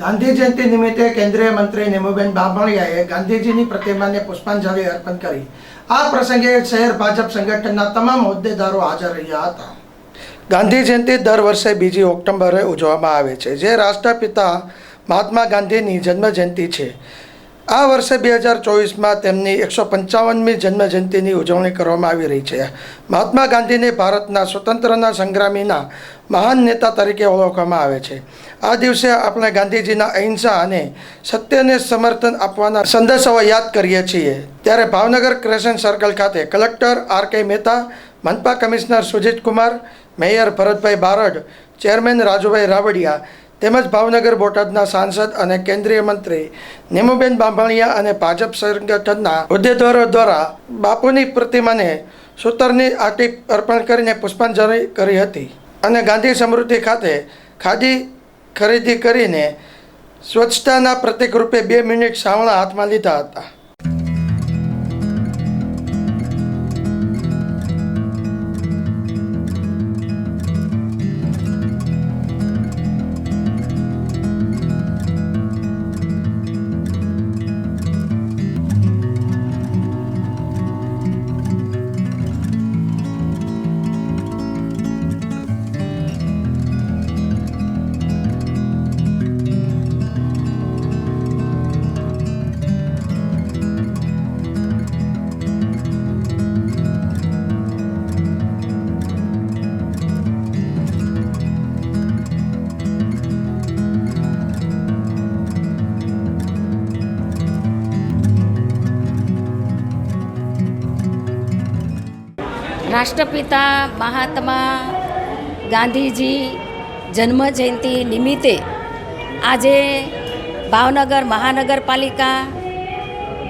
ગાંધી જયંતિ નિમિત્તે કેન્દ્રીય મંત્રી નીમુબેન બામણિયાએ ગાંધીજીની પ્રતિમાને પુષ્પાંજલિ અર્પણ કરી. આ પ્રસંગે શહેર ભાજપ સંગઠનના તમામ હોદ્દેદારો હાજર રહ્યા હતા. ગાંધી જયંતિ દર વર્ષે બીજી ઓક્ટોબરે ઉજવવામાં આવે છે, જે રાષ્ટ્રપિતા મહાત્મા ગાંધીની જન્મ જયંતિ છે. આ વર્ષે બે હજાર ચોવીસમાં તેમની એકસો પંચાવનમી જન્મજયંતિની ઉજવણી કરવામાં આવી રહી છે. મહાત્મા ગાંધીને ભારતના સ્વતંત્રના સંગ્રામીના મહાન નેતા તરીકે ઓળખવામાં આવે છે. આ દિવસે આપણે ગાંધીજીના અહિંસા અને સત્યને સમર્થન આપવાના સંદેશાઓ યાદ કરીએ છીએ. ત્યારે ભાવનગર ક્રેશન સર્કલ ખાતે collector R K Mehta, મનપા commissioner Sujit Kumar, mayor Bharatbhai Barad, chairman Rajubhai Ravadiya તેમજ ભાવનગર બોટાદના સાંસદ અને કેન્દ્રીય મંત્રી નીમુબેન બાંભણિયા અને ભાજપ સંગઠનના હોદ્દેદારો દ્વારા બાપુની પ્રતિમાને સૂતરની આટી અર્પણ કરીને પુષ્પાંજલિ કરી હતી અને ગાંધી સમૃદ્ધિ ખાતે ખાદી ખરીદી કરીને સ્વચ્છતાના પ્રતિકરૂપે બે મિનિટ સાવણા હાથમાં લીધા હતા. રાષ્ટ્રપિતા મહાત્મા ગાંધીજી જન્મ જયંતિ નિમિત્તે આજે ભાવનગર મહાનગરપાલિકા,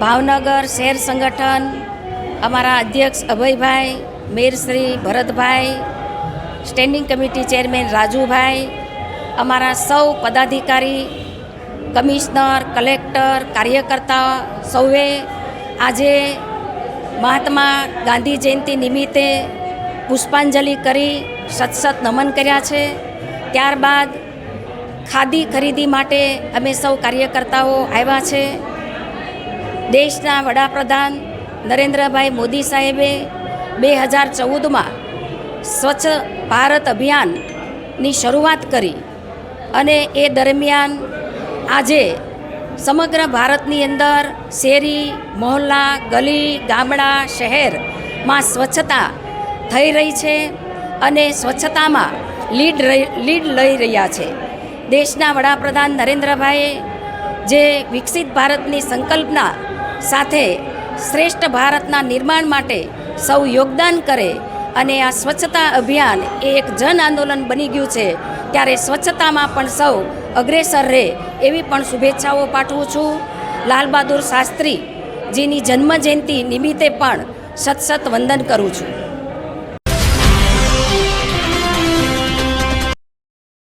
ભાવનગર શહેર સંગઠન, અમારા અધ્યક્ષ Abhaybhai, mayor Shri Bharatbhai, standing committee chairman Rajubhai, અમારા સૌ પદાધિકારી, કમિશનર, કલેક્ટર, કાર્યકર્તા સૌએ આજે મહાત્મા ગાંધી જયંતિ નિમિત્તે પુષ્પાંજલિ કરી સત સત નમન કર્યા છે. ત્યારબાદ ખાદી ખરીદી માટે અમે સૌ કાર્યકર્તાઓ આવ્યા છે. દેશના વડાપ્રધાન નરેન્દ્રભાઈ મોદી સાહેબે બે હજાર ચૌદમાં સ્વચ્છ ભારત અભિયાનની શરૂઆત કરી અને એ દરમિયાન આજે સમગ્ર ભારતની અંદર શેરી, મહોલ્લા, ગલી, ગામડા શહેરમાં સ્વચ્છતા થઈ રહી છે અને સ્વચ્છતામાં લીડ લીડ લઈ રહ્યા છે. દેશના વડાપ્રધાન નરેન્દ્રભાઈએ જે વિકસિત ભારતની સંકલ્પના સાથે શ્રેષ્ઠ ભારતના નિર્માણ માટે સૌ યોગદાન કરે અને આ સ્વચ્છતા અભિયાન એ એક જન આંદોલન બની ગયું છે ત્યારે સ્વચ્છતામાં પણ સૌ અગ્રેસર રહે એવી પણ શુભેચ્છાઓ પાઠવું છું. લાલ બહાદુર જન્મજયંતિ જીની નિમિત્તે પણ સત સત વંદન કરું છું.